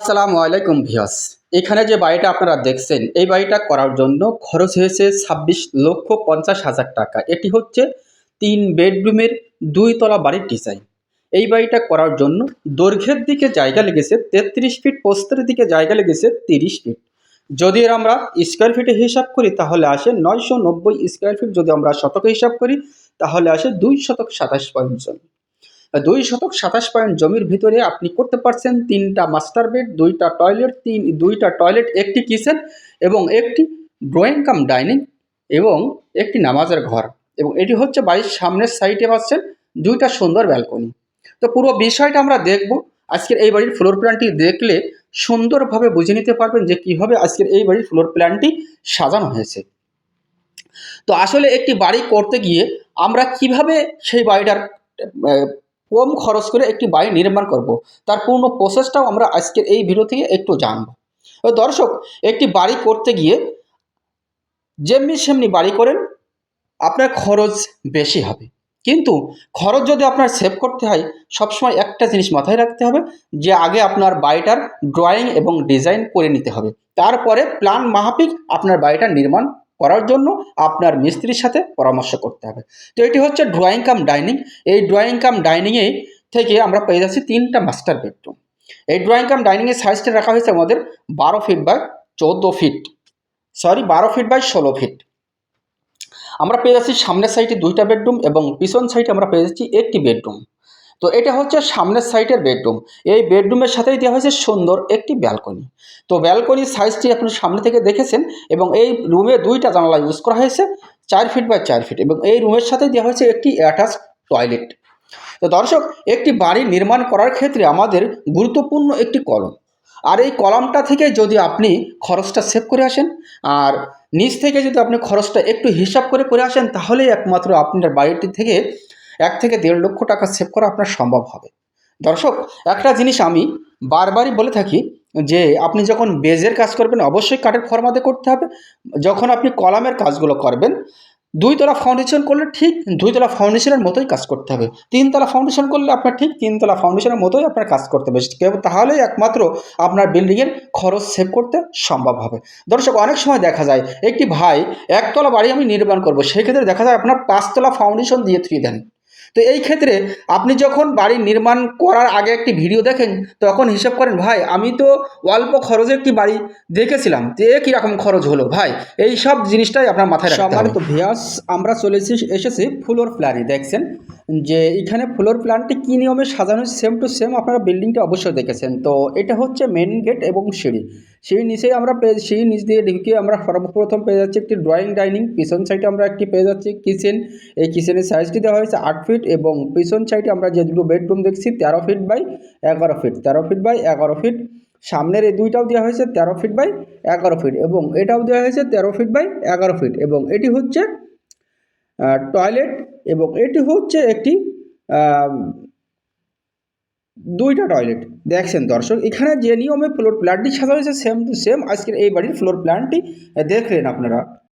আসসালামু আলাইকুম ভিয়াস এখানে যে বাড়িটা আপনারা দেখছেন, এই বাড়িটা করার জন্য খরচ হয়েছে ছাব্বিশ লক্ষ পঞ্চাশ হাজার টাকা। এটি হচ্ছে তিন বেডরুমের দুই তলা বাড়ির ডিজাইন এই বাড়িটা করার জন্য দৈর্ঘ্যের দিকে জায়গা লেগেছে তেত্রিশ ফিট, পোস্তের দিকে জায়গা লেগেছে তিরিশ ফিট। যদি আমরা স্কোয়ার ফিটে হিসাব করি, তাহলে আসে নয়শো নব্বই স্কোয়ার ফিট যদি আমরা শতকে হিসাব করি, তাহলে আসে দুই শতক সাতাশ জমি দুই শতক সাতাশ পয়েন্ট জমির ভিতরে আপনি করতে পারছেন তিনটা মাস্টার বেড দুইটা টয়লেট তিন দুইটা টয়লেট একটি কিচেন এবং একটি ড্রয়িং কাম ডাইনিং এবং একটি নামাজের ঘর। এবং এটি হচ্ছে বাড়ির সামনের সাইডে পাচ্ছেন দুইটা সুন্দর ব্যালকনি তো পুরো বিষয়টা আমরা দেখব। আজকের এই বাড়ির ফ্লোর প্ল্যানটি দেখলে সুন্দরভাবে বুঝে নিতে পারবেন যে কীভাবে আজকের এই বাড়ির ফ্লোর প্ল্যানটি সাজানো হয়েছে। তো আসলে একটি বাড়ি করতে গিয়ে আমরা কীভাবে সেই বাড়িটার কম খরচ করে একটি বাড়ি নির্মাণ করব। তার পূর্ণ প্রসেসটাও আমরা আজকের এই ভিডিও থেকে একটু জানব। দর্শক, একটি বাড়ি করতে গিয়ে যেমনি সেমনি বাড়ি করেন, আপনার খরচ বেশি হবে। কিন্তু খরচ যদি আপনার সেভ করতে হয়, সবসময় একটা জিনিস মাথায় রাখতে হবে যে আগে আপনার বাড়িটার ড্রয়িং এবং ডিজাইন করে নিতে হবে। তারপরে প্ল্যান মাফিক আপনার বাড়িটা নির্মাণ করার জন্য আপনার মিস্ত্রির সাথে পরামর্শ করতে হবে। তো এটি হচ্ছে ড্রয়িং কাম ডাইনিং এই ড্রয়িং কাম ডাইনিংয়ে থেকে আমরা পেয়ে যাচ্ছি তিনটা মাস্টার বেডরুম এই ড্রয়িং কাম ডাইনিংয়ের সাইজটা রাখা হয়েছে আমাদের বারো ফিট বাই চৌদ্দো ফিট সরি বারো ফিট বাই ষোলো ফিট আমরা পেয়ে যাচ্ছি সামনের সাইডে দুইটা বেডরুম এবং পিছন সাইডে আমরা পেয়ে যাচ্ছি একটি বেডরুম তো এটা হচ্ছে সামনের সাইডের বেডরুম। এই বেডরুমের সাথেই দেওয়া হয়েছে সুন্দর একটি ব্যালকনি। তো ব্যালকনির সাইজটি আপনি সামনে থেকে দেখেছেন এবং এই রুমে দুইটা জানালা ইউজ করা হয়েছে, চার ফিট বাই চার ফিট এবং এই রুমের সাথে দেওয়া হয়েছে একটি অ্যাটাচ টয়লেট। তো দর্শক, একটি বাড়ি নির্মাণ করার ক্ষেত্রে আমাদের গুরুত্বপূর্ণ একটি কলম। আর এই কলামটা থেকে যদি আপনি খরচটা সেভ করে আসেন, আর নিচ থেকে যদি আপনি খরচটা একটু হিসাব করে করে আসেন, তাহলেই একমাত্র আপনার বাড়িটি থেকে এক থেকে দেড় লক্ষ টাকা সেভ করা আপনার সম্ভব হবে। দর্শক, একটা জিনিস আমি বারবারই বলে থাকি যে, আপনি যখন বেজের কাজ করবেন, অবশ্যই কাঠের ফরমাতে করতে হবে। যখন আপনি কলামের কাজগুলো করবেন দুইতলা ফাউন্ডেশন করলে ঠিক দুইতলা ফাউন্ডেশনের মতোই কাজ করতে হবে। তিনতলা ফাউন্ডেশন করলে আপনার ঠিক তিনতলা ফাউন্ডেশনের মতোই আপনার কাজ করতে হবে। তাহলেই একমাত্র আপনার বিল্ডিংয়ের খরচ সেভ করতে সম্ভব হবে। দর্শক, অনেক সময় দেখা যায়, একটি ভাই একতলা বাড়ি আমি নির্মাণ করব, সেক্ষেত্রে দেখা যায় আপনার পাঁচতলা ফাউন্ডেশন দিয়ে থুয়ে দেন। তো এই ক্ষেত্রে আপনি যখন বাড়ি নির্মাণ করার আগে একটি ভিডিও দেখেন তখন হিসাব করেন ভাই আমি তো অল্প খরচে একটি বাড়ি দেখেছিলাম যে এ কীরকম খরচ হলো। ভাই এই সব জিনিসটাই আপনার মাথায় রাখতে হবে। সম্মানিত ভিয়াস আমরা চলে এসেছি এসেছি ফ্লোর প্ল্যানে দেখছেন? যে এখানে ফ্লোর প্ল্যানটি কী নিয়মে সাজানো সেম টু সেম আপনারা বিল্ডিংটা অবশ্যই দেখেছেন। তো এটা হচ্ছে মেন গেট এবং সিঁড়ি। সিঁড়ির নিচেই আমরা পেয়ে সিঁড়ির নিচ দিয়ে ঢুকে আমরা সর্বপ্রথম পেয়ে যাচ্ছি একটি ড্রয়িং ডাইনিং পিছন সাইডে আমরা একটি পেয়ে যাচ্ছি কিচেন এই কিচেনের সাইজটি দেওয়া হয়েছে আট ফিট এবং পিছন সাইডে আমরা যে দুটো বেডরুম দেখছি, তেরো ফিট বাই এগারো ফিট তেরো ফিট বাই এগারো ফিট সামনের এই দুইটাও দেওয়া হয়েছে তেরো ফিট বাই এগারো ফিট এবং এটাও দেওয়া হয়েছে তেরো ফিট বাই এগারো ফিট এবং এটি হচ্ছে টয়লেট এবং এটি হচ্ছে একটি দুইটা টয়লেট দেখছেন দর্শক, এখানে যে নিয়মে ফ্লোর প্ল্যানটি সাজা হয়েছে সেম টু সেম আজকের এই বাড়ির ফ্লোর প্ল্যানটি দেখলেন আপনারা।